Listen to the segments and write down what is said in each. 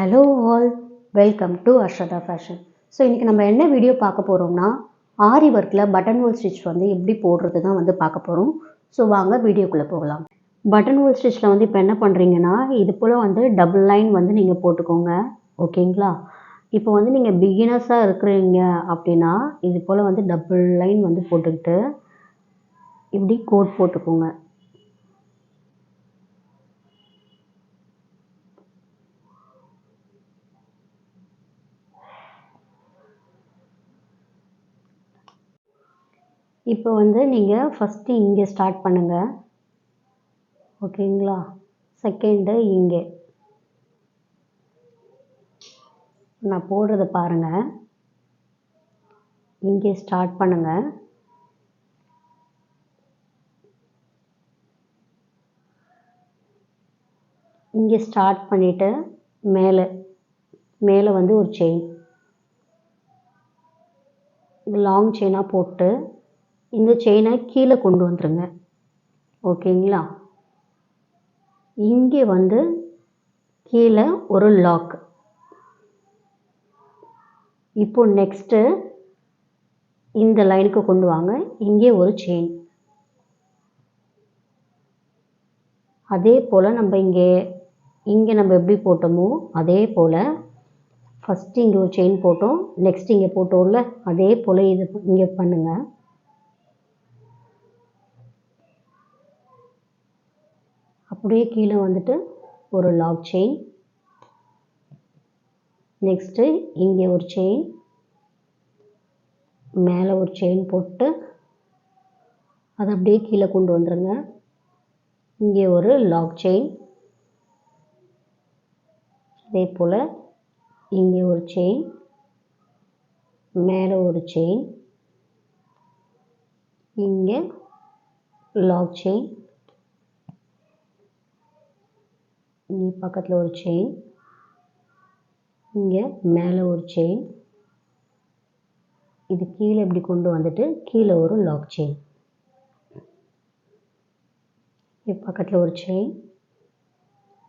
Hello all welcome to Arshada fashion so இன்றைக்கி நம்ம என்ன வீடியோ பார்க்க போகிறோம்னா ஆரி ஒர்க்கில் பட்டன் ஹோல் ஸ்டிச் வந்து எப்படி போடுறது தான் வந்து பார்க்க போகிறோம் ஸோ வாங்க வீடியோக்குள்ளே போகலாம். பட்டன் ஹோல் ஸ்டிச்சில் வந்து இப்போ என்ன பண்ணுறீங்கன்னா இது போல் வந்து டபுள் லைன் வந்து நீங்கள் போட்டுக்கோங்க. ஓகேங்களா இப்போ வந்து நீங்கள் பிகினர்ஸாக இருக்கிறீங்க அப்படின்னா இது போல் வந்து டபுள் லைன் வந்து போட்டுக்கிட்டு இப்படி கோட் போட்டுக்கோங்க. இப்போ வந்து நீங்கள் ஃபஸ்ட்டு இங்கே ஸ்டார்ட் பண்ணுங்கள் ஓகேங்களா செகண்டு இங்கே. நான் போடுறத பாருங்கள் இங்கே ஸ்டார்ட் பண்ணுங்கள் இங்கே ஸ்டார்ட் பண்ணிவிட்டு மேலே. மேலே வந்து ஒரு செயின் லாங் செயினாக போட்டு இந்த செயினை கீழே கொண்டு வந்துருங்க. ஓகேங்களா? இங்கே வந்து கீழே ஒரு லாக் இப்போ நெக்ஸ்ட்டு இந்த லைனுக்கு கொண்டு வாங்க. இங்கே ஒரு செயின் அதே போல் நம்ம இங்கே இங்கே நம்ம எப்படி போட்டோமோ அதே போல் ஃபஸ்ட்டு இங்கே ஒரு செயின் போட்டோம் நெக்ஸ்ட் இங்கே போட்டோம்ல அதே போல் இது இங்கே பண்ணுங்கள் அப்படியே கீழே வந்துட்டு ஒரு லாக் செயின் நெக்ஸ்ட்டு இங்கே ஒரு செயின் மேலே ஒரு செயின் போட்டு அதை அப்படியே கீழே கொண்டு வந்துடுங்க இங்கே ஒரு லாக் செயின் அதே போல் இங்கே ஒரு செயின் மேலே ஒரு செயின் இங்கே லாக் செயின் இங்கே பக்கத்தில் ஒரு செயின் இங்கே மேலே ஒரு செயின் இது கீழே இப்படி கொண்டு வந்துட்டு கீழே ஒரு லாக் செயின் இது பக்கத்தில் ஒரு செயின்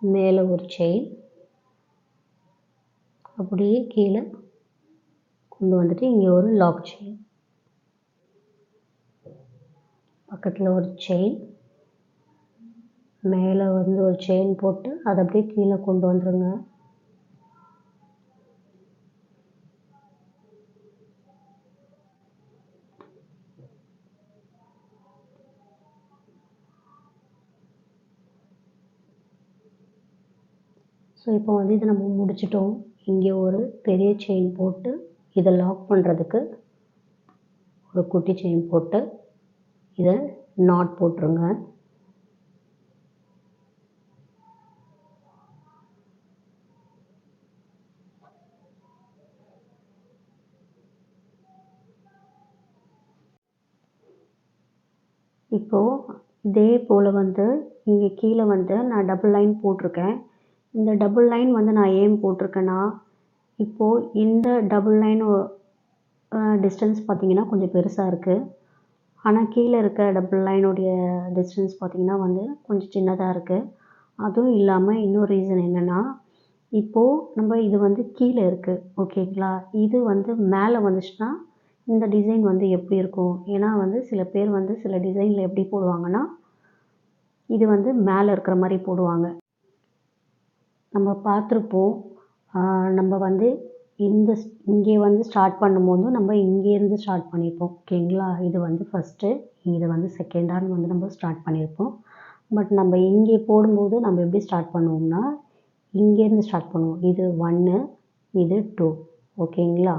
மேலே ஒரு செயின் அப்படியே கீழே கொண்டு வந்துட்டு இங்கே ஒரு லாக் செயின் பக்கத்தில் ஒரு செயின் மேலே வந்து ஒரு செயின் போட்டு அதை அப்படியே கீழே கொண்டு வந்துடுங்க ஸோ இப்போ வந்து இதை நம்ம முடிச்சிட்டோம். இங்கே ஒரு பெரிய செயின் போட்டு இதை லாக் பண்ணுறதுக்கு ஒரு குட்டி செயின் போட்டு இதை நாட் போட்டுருங்க இப்போது இதே போல் வந்து இங்கே கீழே வந்து நான் டபுள் லைன் போட்டிருக்கேன். இந்த டபுள் லைன் வந்து நான் ஏன் போட்டிருக்கேன்னா இப்போது இந்த டபுள் லைன் டிஸ்டன்ஸ் பார்த்திங்கன்னா கொஞ்சம் பெருசாக இருக்குது ஆனால் கீழே இருக்க டபுள் லைனுடைய டிஸ்டன்ஸ் பார்த்திங்கன்னா வந்து கொஞ்சம் சின்னதாக இருக்குது அதுவும் இல்லாமல் இன்னொரு ரீசன் என்னென்னா இப்போது நம்ம இது வந்து கீழே இருக்குது ஓகேங்களா? இது வந்து மேலே வந்துச்சுன்னா இந்த டிசைன் வந்து எப்படி இருக்கும்? ஏன்னா வந்து சில பேர் வந்து சில டிசைனில் எப்படி போடுவாங்கன்னா இது வந்து மேலே இருக்கிற மாதிரி போடுவாங்க. நம்ம பார்த்துருப்போம் நம்ம வந்து இந்த இங்கே வந்து ஸ்டார்ட் பண்ணும்போது நம்ம இங்கேருந்து ஸ்டார்ட் பண்ணியிருப்போம் ஓகேங்களா இது வந்து ஃபஸ்ட்டு இது வந்து செகண்டான்னு வந்து நம்ம ஸ்டார்ட் பண்ணியிருப்போம் பட் நம்ம இங்கே போடும்போது நம்ம எப்படி ஸ்டார்ட் பண்ணுவோம்னா இங்கேருந்து ஸ்டார்ட் பண்ணுவோம். இது ஒன்று இது டூ ஓகேங்களா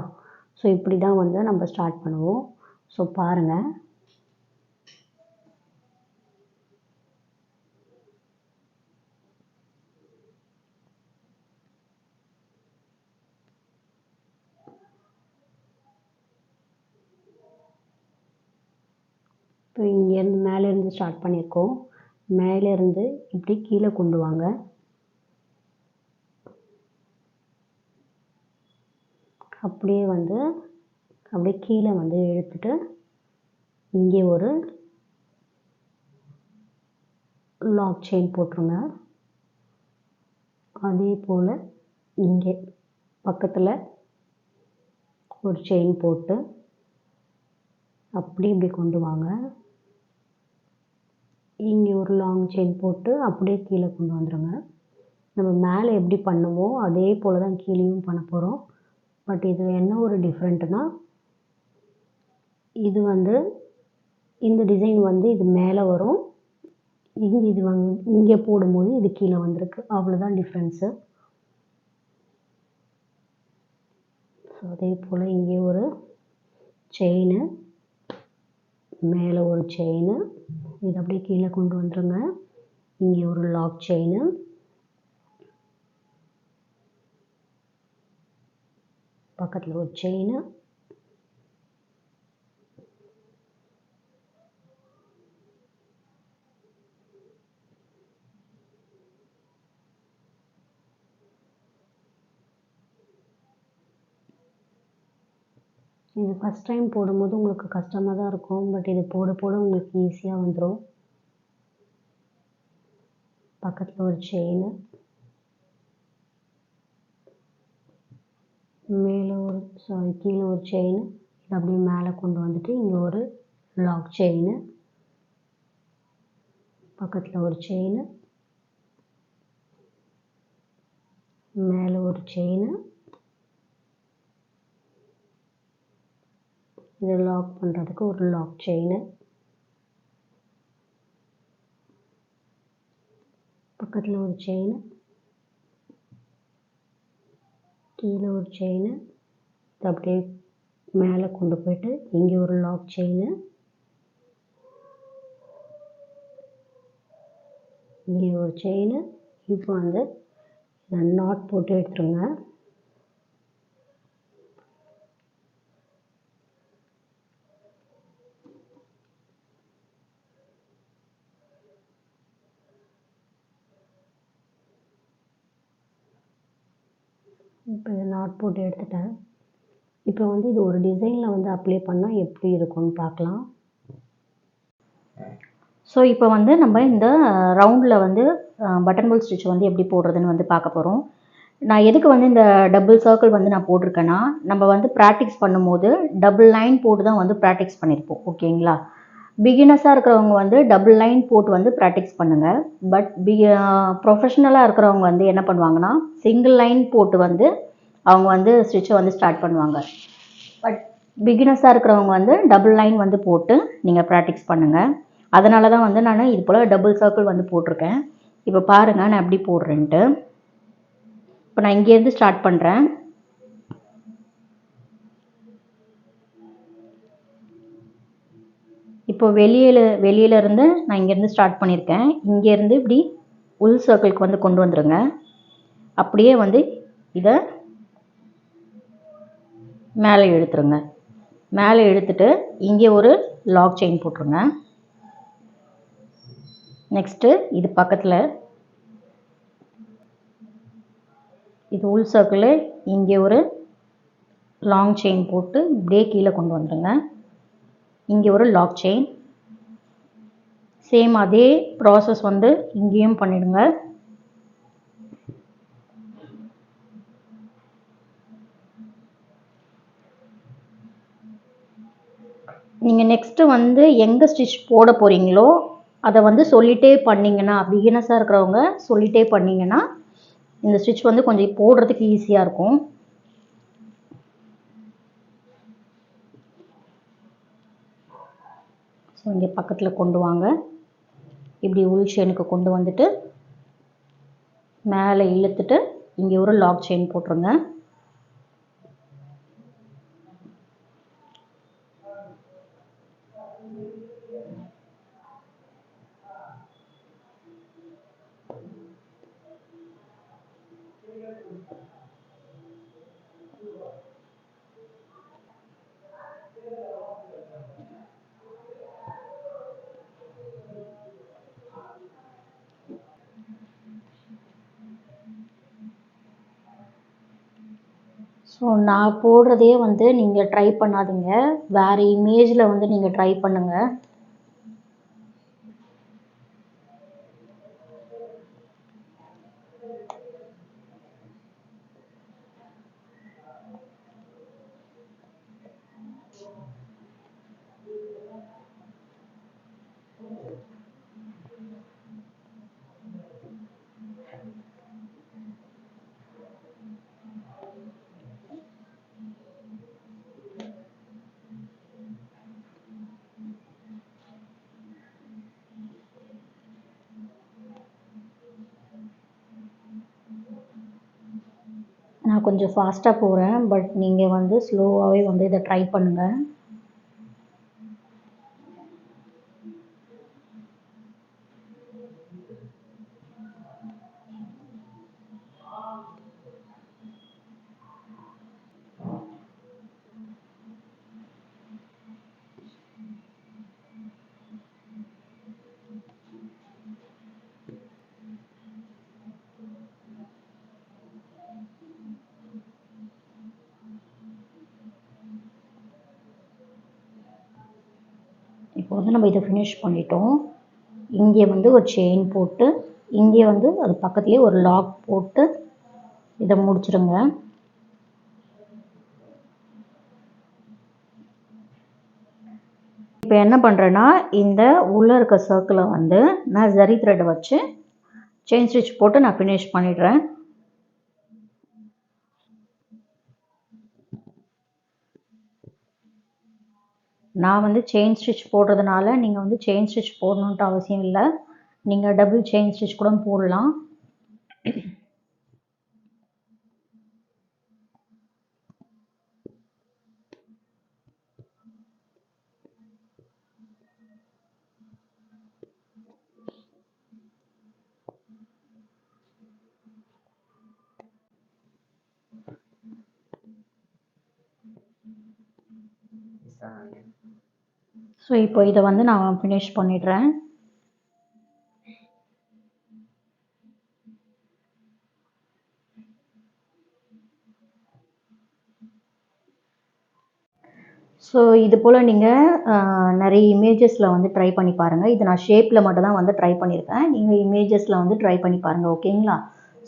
ஸோ இப்படி தான் வந்து நம்ம ஸ்டார்ட் பண்ணுவோம். ஸோ பாருங்கள் இப்போ இங்கேருந்து மேலேருந்து ஸ்டார்ட் பண்ணியிருக்கோம். மேலேருந்து இப்படி கீழே கொண்டு வாங்க. அப்படியே வந்து அப்படியே கீழே வந்து இழுத்துட்டு இங்கே ஒரு லாக் செயின் போட்டுருங்க. அதே போல் இங்கே பக்கத்தில் ஒரு செயின் போட்டு அப்படி இப்படி கொண்டு வாங்க. இங்கே ஒரு லாங் செயின் போட்டு அப்படியே கீழே கொண்டு வந்துடுங்க நம்ம மேலே எப்படி பண்ணுமோ அதே போல் தான் கீழேயும் பண்ண போகிறோம் பட் இது என்ன ஒரு டிஃப்ரெண்ட்டுனா இது வந்து இந்த டிசைன் வந்து இது மேலே வரும். இங்கே இது வந்து இங்கே போடும்போது இது கீழே வந்திருக்கு. அவ்வளோதான் டிஃப்ரென்ஸு ஸோ அதே போல் இங்கே ஒரு செயினு மேலே ஒரு செயினு இது அப்படியே கீழே கொண்டு வந்துருங்க. இங்கே ஒரு லாக் செயினு பக்கத்தில் ஒரு செயினு இது ஃபஸ்ட் டைம் போடும்போது உங்களுக்கு கஷ்டமாக தான் இருக்கும். பட் இது போட போட உங்களுக்கு ஈஸியாக வந்துடும் பக்கத்தில் ஒரு செயின் மேலே ஒரு சாரி கீழே ஒரு செயின் இது அப்படியே மேலே கொண்டு வந்துட்டு இங்கே ஒரு லாக் செயின் பக்கத்தில் ஒரு செயின் மேலே ஒரு செயின் இதை லாக் பண்ணுறதுக்கு ஒரு லாக் செயின் பக்கத்தில் ஒரு செயின் கீழே ஒரு செயின் அப்படியே மேலே கொண்டு போயிட்டு இங்கே ஒரு லாக் செயின் இங்கே ஒரு செயின் இப்போ வந்து நாட் போட்டு எடுத்துருங்க. இப்போ இதை நாட் போட்டு எடுத்துட்டேன். இப்போ வந்து இது ஒரு டிசைனில் வந்து அப்ளை பண்ணால் எப்படி இருக்கும்னு பார்க்கலாம். ஸோ இப்போ வந்து நம்ம இந்த ரவுண்டில் வந்து பட்டன் போல் ஸ்டிச் வந்து எப்படி போடுறதுன்னு வந்து பார்க்க போகிறோம் நான் எதுக்கு வந்து இந்த டபுள் சர்க்கிள் வந்து நான் போட்டிருக்கேன்னா நம்ம வந்து ப்ராக்டிக்ஸ் பண்ணும்போது டபுள் லைன் போட்டு தான் வந்து ப்ராக்டிஸ் பண்ணியிருப்போம். ஓகேங்களா பிகினர்ஸாக இருக்கிறவங்க வந்து டபுள் லைன் போட்டு வந்து ப்ராக்டிஸ் பண்ணுங்கள் பட் பி ப்ரொஃபஷ்னலாக இருக்கிறவங்க வந்து என்ன பண்ணுவாங்கன்னா சிங்கிள் லைன் போட்டு வந்து அவங்க வந்து ஸ்டிச்சை வந்து ஸ்டார்ட் பண்ணுவாங்க. பட் பிகினர்ஸாக இருக்கிறவங்க வந்து டபுள் லைன் வந்து போட்டு நீங்கள் ப்ராக்டிஸ் பண்ணுங்கள் அதனால தான் வந்து நான் இது போல் டபுள் சர்க்கிள் வந்து போட்டிருக்கேன். இப்போ பாருங்கள் நான் எப்படி போடுறேன்ட்டு. இப்போ நான் இங்கேருந்து ஸ்டார்ட் பண்ணுறேன் இப்போ வெளியில் வெளியில இருந்து நான் இங்கேருந்து ஸ்டார்ட் பண்ணியிருக்கேன். இங்கேருந்து இப்படி உள் சர்க்கிளுக்கு வந்து கொண்டு வந்துடுங்க அப்படியே வந்து இதை மேலே இழுத்துருங்க. மேலே இழுத்துட்டு இங்கே ஒரு லாக் செயின் போட்டுருங்க. நெக்ஸ்ட்டு இது பக்கத்தில் இது உள் சர்க்கிள் இங்கே ஒரு லாங் செயின் போட்டு இப்படியே கீழே கொண்டு வந்துடுங்க இங்கே ஒரு லாக் செயின் சேம் அதே ப்ராசஸ் வந்து இங்கேயும் பண்ணிடுங்க. நீங்கள் நெக்ஸ்ட்டு வந்து எங்கே ஸ்டிச் போட போகிறீங்களோ அதை வந்து சொல்லிகிட்டே பண்ணிங்கன்னா பிகினஸாக இருக்கிறவங்க சொல்லிகிட்டே பண்ணிங்கன்னா இந்த ஸ்டிச் வந்து கொஞ்சம் போடுறதுக்கு ஈஸியாக இருக்கும். ஸோ இங்கே பக்கத்தில் கொண்டு வாங்க. இப்படி உள் செயினுக்கு கொண்டு வந்துட்டு மேலே இழுத்துட்டு இங்கே ஒரு லாக் செயின் போட்டுருங்க. ஸோ நான் போடுறதே வந்து நீங்கள் ட்ரை பண்ணாதீங்க. வேறு இமேஜில் வந்து நீங்கள் ட்ரை பண்ணுங்கள் நான் கொஞ்சம் ஃபாஸ்ட்டாக போகிறேன் பட் நீங்கள் வந்து ஸ்லோவாகவே வந்து இதை ட்ரை பண்ணுங்கள் இப்போ வந்து நம்ம இதை ஃபினிஷ் பண்ணிட்டோம். இங்கே வந்து ஒரு செயின் போட்டு இங்கே வந்து அது பக்கத்துலேயே ஒரு லாக் போட்டு இதை முடிச்சிடுங்க இப்போ என்ன பண்ணுறேன்னா இந்த உள்ளே இருக்க சர்க்கிளை வந்து நான் ஜரி த்ரெட்டை வச்சு செயின் ஸ்டிச் போட்டு நான் ஃபினிஷ் பண்ணிடுறேன். நான் வந்து செயின் ஸ்டிச் போடுறதுனால நீங்கள் வந்து செயின் ஸ்டிச் போடணுன்ட்டு அவசியம் இல்லை. நீங்கள் டபுள் செயின் ஸ்டிச் கூட போடலாம். ஸோ இப்போ இதை வந்து நான் ஃபினிஷ் பண்ணிடுறேன். ஸோ இது போல் நீங்கள் நிறைய இமேஜஸில் வந்து ட்ரை பண்ணி பாருங்கள் இது நான் ஷேப்பில் மட்டும் தான் வந்து ட்ரை பண்ணியிருக்கேன் நீங்கள் இமேஜஸில் வந்து ட்ரை பண்ணி பாருங்கள் ஓகேங்களா?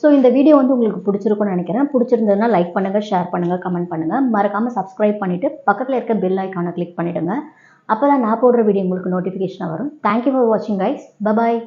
ஸோ இந்த வீடியோ வந்து உங்களுக்கு பிடிச்சிருக்கும்னு நினைக்கிறேன். பிடிச்சிருந்ததுன்னா லைக் பண்ணுங்கள் ஷேர் பண்ணுங்கள் கமெண்ட் பண்ணுங்கள் மறக்காமல் சப்ஸ்கிரைப் பண்ணிவிட்டு பக்கத்தில் இருக்க பெல் ஐக்கானை கிளிக் பண்ணிவிடுங்க அப்போ தான் நான் போடுற வீடியோ உங்களுக்கு நோட்டிஃபிகேஷனாக வரும். தேங்க்யூ ஃபார் வாட்சிங் கைஸ் பபாய்